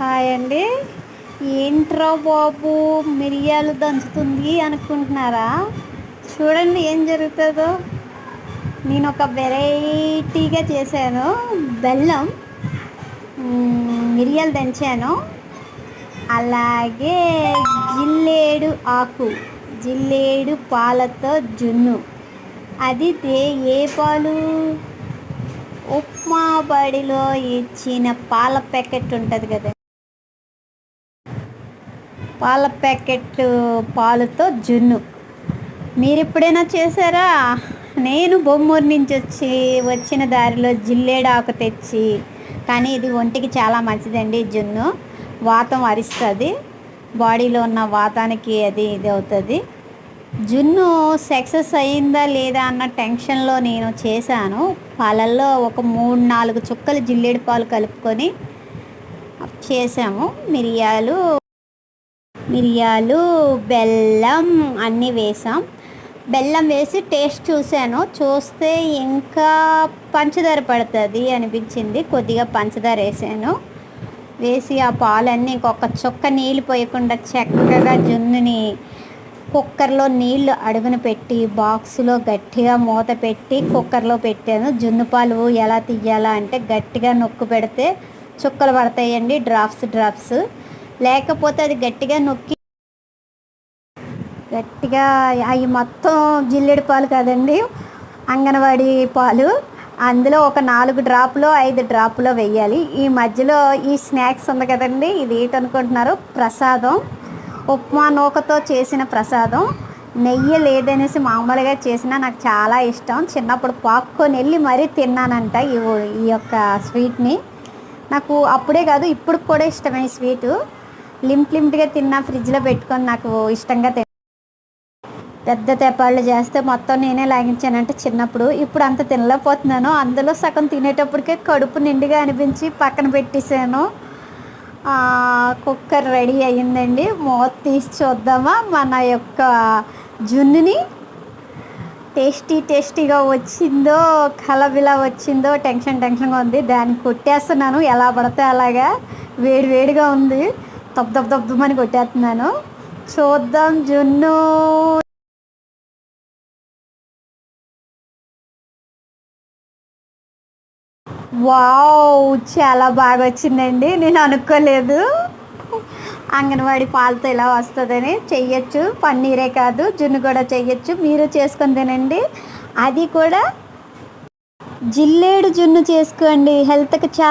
Hi అండి. ఏంట్రా బాబు మిరియాలు దంచుతుంది అనుకుంటున్నారా? చూడండి ఏం జరుగుతుందో. నేను ఒక వెరైటీగా చేశాను. బెల్లం మిరియాలు దంచాను. అలాగే జిల్లేడు ఆకు జిల్లేడు పాలతో జున్ను. అది దే- ఏ పాలు? ఉప్మా బడిలో ఇచ్చిన పాల ప్యాకెట్ ఉంటుంది కదా. పాల ప్యాకెట్ పాలుతో జున్ను. మీరు ఎప్పుడైనా చేశారా? నేను బొమ్మూరు నుంచి వచ్చి వచ్చిన దారిలో జిల్లేడాకు తెచ్చి కానీ ఇది ఒంటికి చాలా మంచిదండి జున్ను. వాతం అరిస్తుంది. బాడీలో ఉన్న వాతానికి అది ఇది అవుతుంది జున్ను సక్సెస్ అయిందా లేదా అన్న టెన్షన్లో నేను చేశాను. పాలల్లో ఒక మూడు నాలుగు చుక్కలు జిల్లేడు పాలు కలుపుకొని చేసాము మిరియాలు మిరియాలు బెల్లం అన్నీ వేసాం. బెల్లం వేసి టేస్ట్ చూశాను. చూస్తే ఇంకా పంచదార పడుతుంది అనిపించింది. కొద్దిగా పంచదార వేసాను. వేసి ఆ పాలన్నీ ఇంకొక చుక్క నీళ్ళు పోయకుండా చక్కగా జున్నుని కుక్కర్లో నీళ్ళు అడుగున పెట్టి బాక్స్లో గట్టిగా మూత పెట్టి కుక్కర్లో పెట్టాను. జున్ను పాలు ఎలా తీయాలా అంటే గట్టిగా నొక్కు పెడితే చుక్కలు పడతాయండి. Drops drops. లేకపోతే అది గట్టిగా నొక్కి గట్టిగా అవి మొత్తం జిల్లెడి పాలు కదండి అంగన్వాడీ పాలు. అందులో ఒక నాలుగు డ్రాపులో ఐదు డ్రాపులో వెయ్యాలి. ఈ మధ్యలో ఈ స్నాక్స్ ఉంది కదండి ఇది ఏంటనుకుంటున్నారు ప్రసాదం. ఉప్మా నూకతో చేసిన ప్రసాదం. నెయ్యి లేదనేసి మామూలుగా చేసిన నాకు చాలా ఇష్టం. చిన్నప్పుడు పాక్కొని వెళ్ళి మరీ తిన్నానంట ఈ ఈ యొక్క స్వీట్ని. నాకు అప్పుడే కాదు ఇప్పుడు కూడా ఇష్టమైన స్వీటు. లిమిట్ లిమిట్గా తిన్నా ఫ్రిడ్జ్లో పెట్టుకొని నాకు ఇష్టంగా తిన పెద్ద తెప్పాళ్ళు చేస్తే మొత్తం నేనే లాగించానంటే చిన్నప్పుడు. ఇప్పుడు అంత తినలేకపోతున్నాను. అందులో సగం తినేటప్పటికే కడుపు నిండుగా అనిపించి పక్కన పెట్టేశాను. కుక్కర్ రెడీ అయ్యిందండి. మూత తీసి చూద్దామా? మన యొక్క జున్నుని టేస్టీ టేస్టీగా వచ్చిందో కలబిలా వచ్చిందో టెన్షన్ టెన్షన్గా ఉంది. దాన్ని కొట్టేస్తున్నాను. ఎలా పడితే అలాగా వేడి వేడిగా ఉంది. దబ్ దబ్ దబ్బుమని కొట్టేస్తున్నాను. చూద్దాం జున్ను. వావ్ చాలా బాగా వచ్చిందండి. నేను అనుకోలేదు. అంగన్వాడి పాలతో ఇలా వస్తుందని చెయ్యొచ్చు. పన్నీరే కాదు జున్ను కూడా చెయ్యొచ్చు. మీరు చేసుకొని తినండి. అది కూడా జిల్లేడు జున్ను చేసుకోండి. హెల్త్కి చాలా